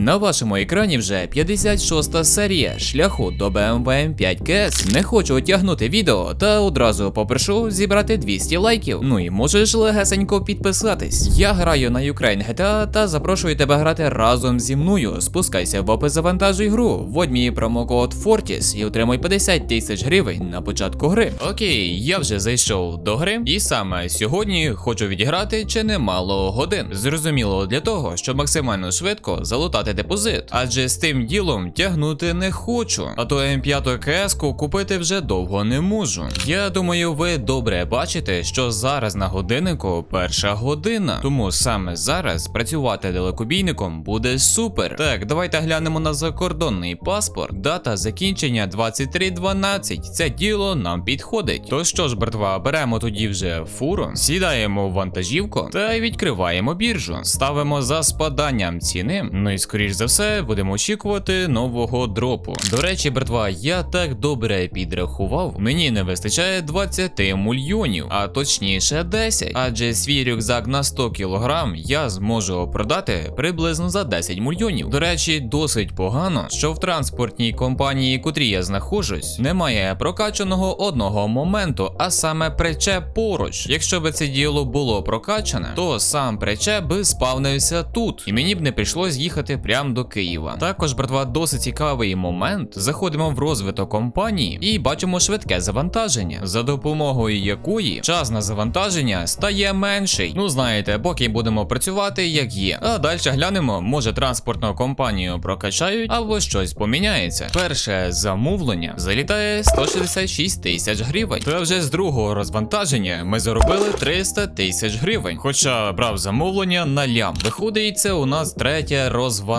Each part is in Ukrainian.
На вашому екрані вже 56 серія шляху до BMW M5 KS. Не хочу отягнути відео та одразу попрошу зібрати 200 лайків. Ну і можеш легесенько підписатись. Я граю на Ukraine GTA та запрошую тебе грати разом зі мною. Спускайся в опис завантажуй гру, вводь мій промокод Fortis і отримуй 50 тисяч гривень на початку гри. Окей, я вже зайшов до гри, і саме сьогодні хочу відіграти чи немало годин. Зрозуміло для того, щоб максимально швидко залутати депозит, адже з тим ділом тягнути не хочу. А то М5 КС купити вже довго не можу. Я думаю, ви добре бачите, що зараз на годиннику перша година. Тому саме зараз працювати далекобійником буде супер. Так, давайте глянемо на закордонний паспорт. Дата закінчення 23.12. Це діло нам підходить. То що ж, братва, беремо тоді вже фуру, сідаємо в вантажівку та відкриваємо біржу. Ставимо за спаданням ціни. Ну і скоріш за все будемо очікувати нового дропу. До речі, братва, я так добре підрахував. Мені не вистачає 20 мільйонів, а точніше 10. Адже свій рюкзак на 100 кг я зможу продати приблизно за 10 мільйонів. До речі, досить погано, що в транспортній компанії, котрій я знаходжусь, немає прокачаного одного моменту, а саме причеп поруч. Якщо би це діло було прокачане, то сам причеп би спавнився тут, і мені б не прийшлось їхати прямо до Києва. Також, братва, досить цікавий момент. Заходимо в розвиток компанії і бачимо швидке завантаження, за допомогою якої час на завантаження стає менший. Ну знаєте, поки будемо працювати як є. А далі глянемо, може транспортну компанію прокачають або щось поміняється. Перше замовлення залітає 166 тисяч гривень. Та вже з другого розвантаження ми заробили 300 тисяч гривень. Хоча брав замовлення на лям. Виходить, це у нас третє розвантаження.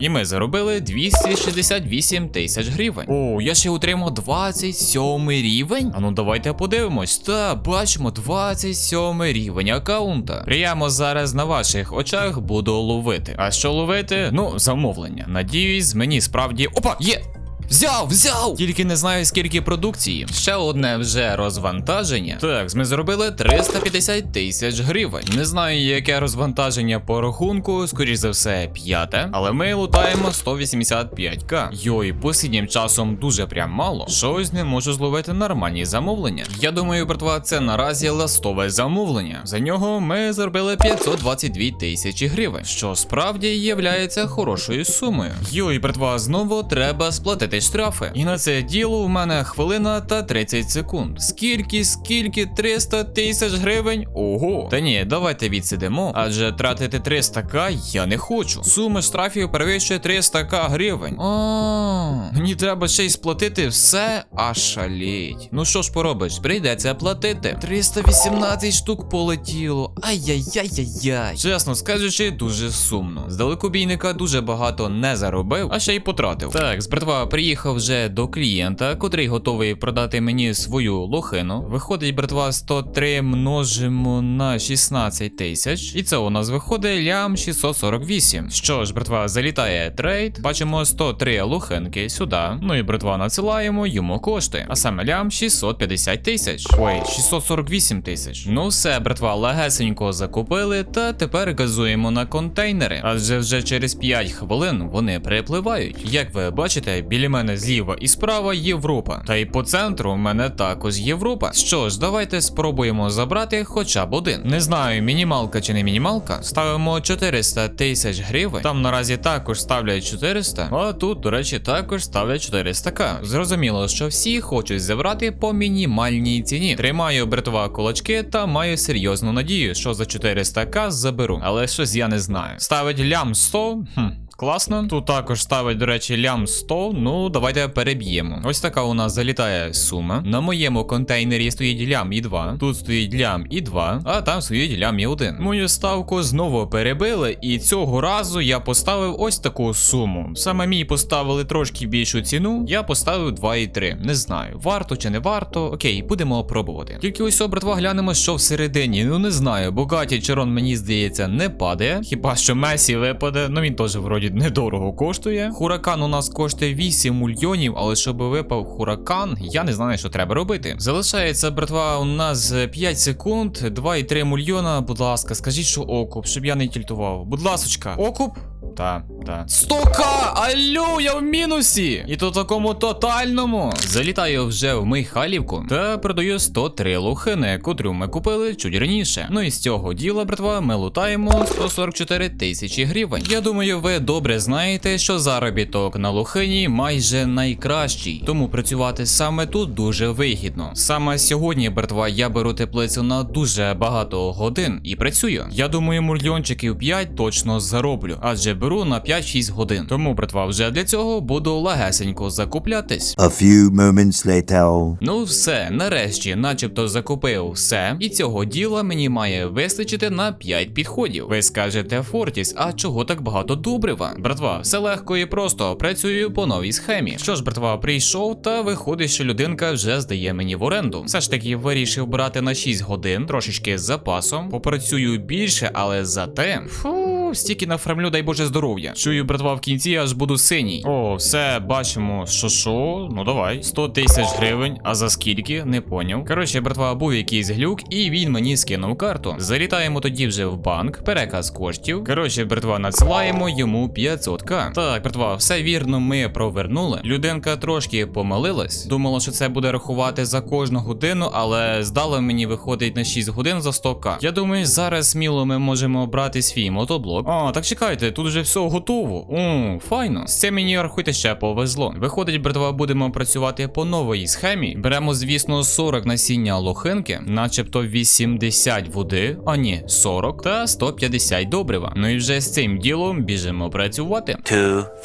І ми заробили 268 тисяч гривень. О, я ще отримав 27 рівень. А ну давайте подивимось. Та бачимо 27 рівень аккаунта. Прямо зараз на ваших очах буду ловити. А що ловити? Ну, замовлення. Надіюсь, мені справді. Опа, є! Взяв, взяв! Тільки не знаю скільки продукції. Ще одне вже розвантаження. Так, ми зробили 350 тисяч гривень. Не знаю, яке розвантаження по рахунку, скоріш за все, п'яте. Але ми лутаємо 185к. Йой, посліднім часом дуже прям мало. Щось не можу зловити нормальні замовлення. Я думаю, братва, це наразі ластове замовлення. За нього ми зробили 522 тисячі гривень, що справді являється хорошою сумою. Йой, братва, знову треба сплатити штрафи. І на це діло у мене хвилина та 30 секунд. Скільки, скільки 300 тисяч гривень? Ого. Та ні, давайте відсидимо, адже тратити 300к я не хочу. Сума штрафів перевищує 300к гривень. А, мені треба ще й сплатити все, а шаліть. Ну що ж поробиш, прийдеться платити. 318 штук полетіло. Ай-яй-яй-яй-яй. Чесно скажучи, дуже сумно. З далекобійника дуже багато не заробив, а ще й потратив. Так, з братва приїхав вже до клієнта, котрий готовий продати мені свою лохину. Виходить, братва, 103 множимо на 16 тисяч. І це у нас виходить лям 648. Що ж, братва, залітає трейд. Бачимо 103 лохинки сюди. Ну і братва надсилаємо йому кошти. А саме лям 650 тисяч. Ой, 648 тисяч. Ну все, братва, легесенько закупили, та тепер газуємо на контейнери. Адже вже через 5 хвилин вони припливають. Як ви бачите, біля мене зліва і справа Європа. Та й по центру в мене також Європа. Що ж, давайте спробуємо забрати хоча б один. Не знаю, мінімалка чи не мінімалка. Ставимо 400 тисяч гривень. Там наразі також ставлять 400, а тут, до речі, також ставлять 400к. Зрозуміло, що всі хочуть забрати по мінімальній ціні. Тримаю братва кулачки та маю серйозну надію, що за 400к заберу. Але щось я не знаю. Ставить лям 100. Хм. Класно. Тут також ставить, до речі, лям 100. Ну, давайте переб'ємо. Ось така у нас залітає сума. На моєму контейнері стоїть лям і 2. Тут стоїть лям і 2, а там стоїть лям і 1. Мою ставку знову перебили, і цього разу я поставив ось таку суму. Саме мій поставили трошки більшу ціну. Я поставив 2,3. Не знаю, варто чи не варто. Окей, будемо пробувати. Тільки ось братва, глянемо, що всередині. Ну не знаю, Богаті Черон, мені здається, не падає. Хіба що Месі випаде, ну він теж вроді недорого коштує. Хуракан у нас коштує 8 мільйонів, але щоб випав хуракан, я не знаю, що треба робити. Залишається, братва, у нас 5 секунд, 2,3 мільйона. Будь ласка, скажіть, що окуп, щоб я не тільтував. Будь ласочка, окуп? Та. Так. 100к! Алло, я в мінусі! І то такому тотальному. Залітаю вже в Михайлівку та продаю 103 лохини, котру ми купили чуть раніше. Ну і з цього діла, братва, ми лутаємо 144 тисячі гривень. Я думаю, ви добре знаєте, що заробіток на лохині майже найкращий, тому працювати саме тут дуже вигідно. Саме сьогодні, братва, я беру теплицю на дуже багато годин і працюю. Я думаю, мільйончиків 5 точно зароблю, адже беру на 5-6 годин. Тому, братва, вже для цього буду легесенько закуплятись. A few moments later. Ну все, нарешті, начебто закупив все, і цього діла мені має вистачити на 5 підходів. Ви скажете, Фортіс, а чого так багато добрива? Братва, все легко і просто працюю по новій схемі. Що ж, братва, прийшов, та виходить, що людинка вже здає мені в оренду. Все ж таки вирішив брати на 6 годин, трошечки з запасом. Попрацюю більше, але зате. Фу. Стільки нафармлю, дай Боже здоров'я. Чую, братва, в кінці аж буду синій. О, все, бачимо, що що. Ну давай. 100 тисяч гривень. А за скільки? Не поняв. Коротше, братва, був якийсь глюк, і він мені скинув карту. Залітаємо тоді вже в банк, переказ коштів. Коротше, братва, надсилаємо йому 500к. Так, братва, все вірно, ми провернули. Людинка трошки помилилась. Думала, що це буде рахувати за кожну годину, але здало мені виходить на 6 годин за 100к. Я думаю, зараз сміло ми можемо обрати свій мотоблок. А, так чекайте, тут вже все готово. О, файно. З цим мені рахуйте ще повезло. Виходить, братва, будемо працювати по новій схемі. Беремо, звісно, 40 насіння лохинки, начебто 80 води, а ні, 40 та 150 добрива. Ну і вже з цим ділом біжимо працювати.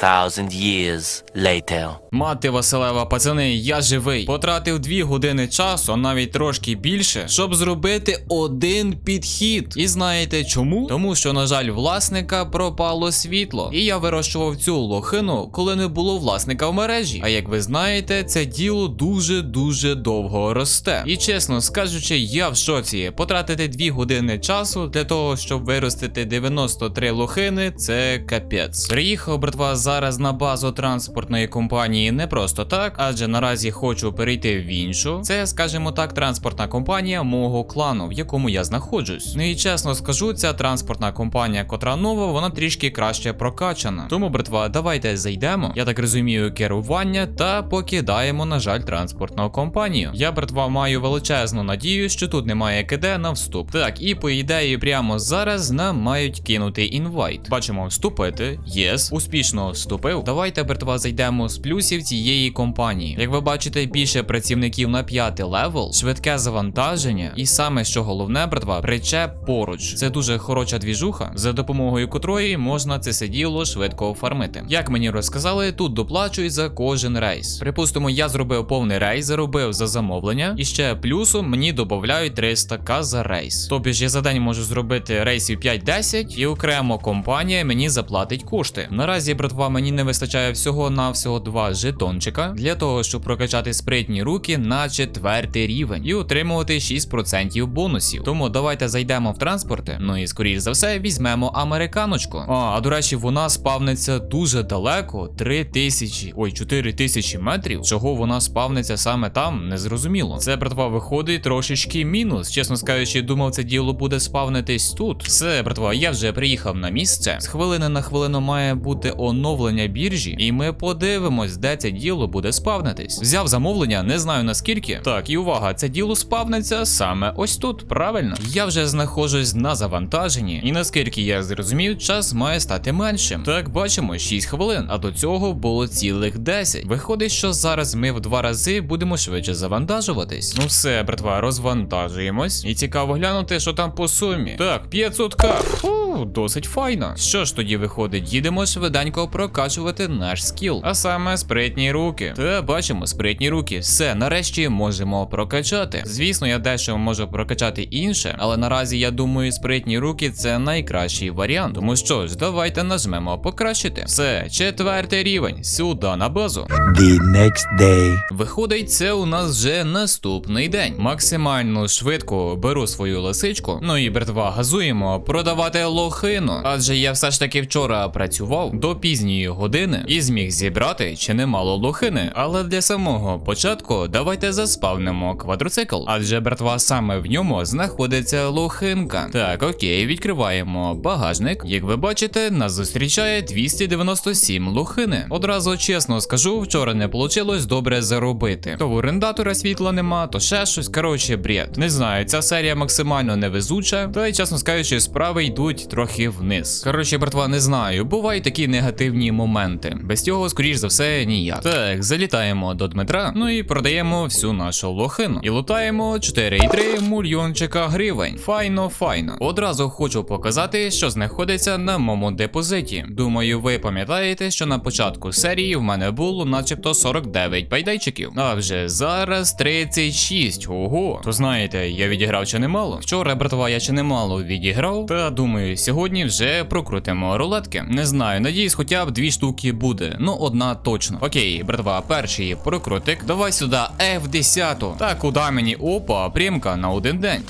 2,000 years later. Мати Василева, пацани, я живий. Потратив 2 години часу, а навіть трошки більше, щоб зробити один підхід. І знаєте чому? Тому що, на жаль, власника пропало світло. І я вирощував цю лохину, коли не було власника в мережі. А як ви знаєте, це діло дуже-дуже довго росте. І чесно скажучи, я в шоці. Потратити 2 години часу для того, щоб виростити 93 лохини, це капець. Приїхав братва зараз на базу транспортної компанії не просто так, адже наразі хочу перейти в іншу. Це, скажімо так, транспортна компанія мого клану, в якому я знаходжусь. Ну і чесно скажу, ця транспортна компанія, котра нова, вона трішки краще прокачана. Тому, братва, давайте зайдемо. Я так розумію, керування та покидаємо, на жаль, транспортну компанію. Я, братва, маю величезну надію, що тут немає КД на вступ. Так, і по ідеї, прямо зараз нам мають кинути інвайт. Бачимо, вступити. Єс, успішно вступив. Давайте, братва, зайдемо з плюсів цієї компанії. Як ви бачите, більше працівників на п'ятий левел, швидке завантаження, і саме що головне, братва, причеп поруч. Це дуже хороша двіжуха, за допомогою котрої можна це все діло швидко оформити. Як мені розказали, тут доплачують за кожен рейс. Припустимо, я зробив повний рейс, заробив за замовлення, і ще плюсом мені додають 300к за рейс. Тобто ж я за день можу зробити рейсів 5-10, і окремо компанія мені заплатить кошти. Наразі, братва, мені не вистачає всього на всього два жетончика для того, щоб прокачати спритні руки на четвертий рівень і отримувати 6% бонусів. Тому давайте зайдемо в транспорти. Ну і скоріш за все візьмемо американочку. А, а до речі, вона спавниться дуже далеко, 3000, ой, 4000 метрів. Чого вона спавниться саме там, не зрозуміло. Це братва виходить трошечки мінус. Чесно скажучи, думав, це діло буде спавнитись тут. Все, братва, я вже приїхав на місце. З хвилини на хвилину має бути оновлення біржі, і ми подивимось, де це діло буде спавнитись. Взяв замовлення, не знаю наскільки. Так, і увага, це діло спавниться саме ось тут. Правильно, я вже знаходжусь на завантаженні, і наскільки я зрозумів, час має стати меншим. Так, бачимо, 6 хвилин, а до цього було цілих 10. Виходить, що зараз ми в два рази будемо швидше завантажуватись. Ну все, братва, розвантажуємось. І цікаво глянути, що там по сумі. Так, 500к. Фу, досить файно. Що ж тоді виходить? Їдемо швиденько прокачувати наш скіл. А саме спритні руки. Та бачимо, спритні руки. Все, нарешті можемо прокачати. Звісно, я дещо можу прокачати інше, але наразі я думаю, спритні руки це найкращий варіант. Тому що ж, давайте нажмемо покращити. Все, четвертий рівень. Сюди на базу. The next day. Виходить, це у нас вже наступний день. Максимально швидко беру свою лисичку. Ну і братва, газуємо продавати лохину. Адже я все ж таки вчора працював до пізньої години і зміг зібрати чи немало лохини. Але для самого початку давайте заспавнимо квадроцикл, адже братва саме в ньому знаходиться лохинка. Так, окей, відкриваємо багажник. Як ви бачите, нас зустрічає 297 лохини. Одразу чесно скажу, вчора не вийшло добре заробити. То в орендатора світла нема, то ще щось. Коротше, бред. Не знаю, ця серія максимально невезуча, та й чесно скажучи, справи йдуть трохи вниз. Коротше, братва, не знаю, бувають такі негативні моменти. Без цього, скоріш за все, ніяк. Так, залітаємо до Дмитра, ну і продаємо всю нашу лохину. І лутаємо 4,3 мільйончика гривень. Файно, файно. Одразу хочу показати, що знаходиться на моєму депозиті. Думаю, ви пам'ятаєте, що на початку серії в мене було начебто 49 пайдайчиків. А вже зараз 36. Ого. То знаєте, я відіграв чи немало. Вчора, братва, я чи немало відіграв. Та думаю, сьогодні вже прокрутимо рулетки. Не знаю, надіюсь, хоча б дві штуки буде. Ну, одна точно. Окей, братва, перший прокрутик. Давай сюди F10. Так, куди мені? Опа, прямка на один день.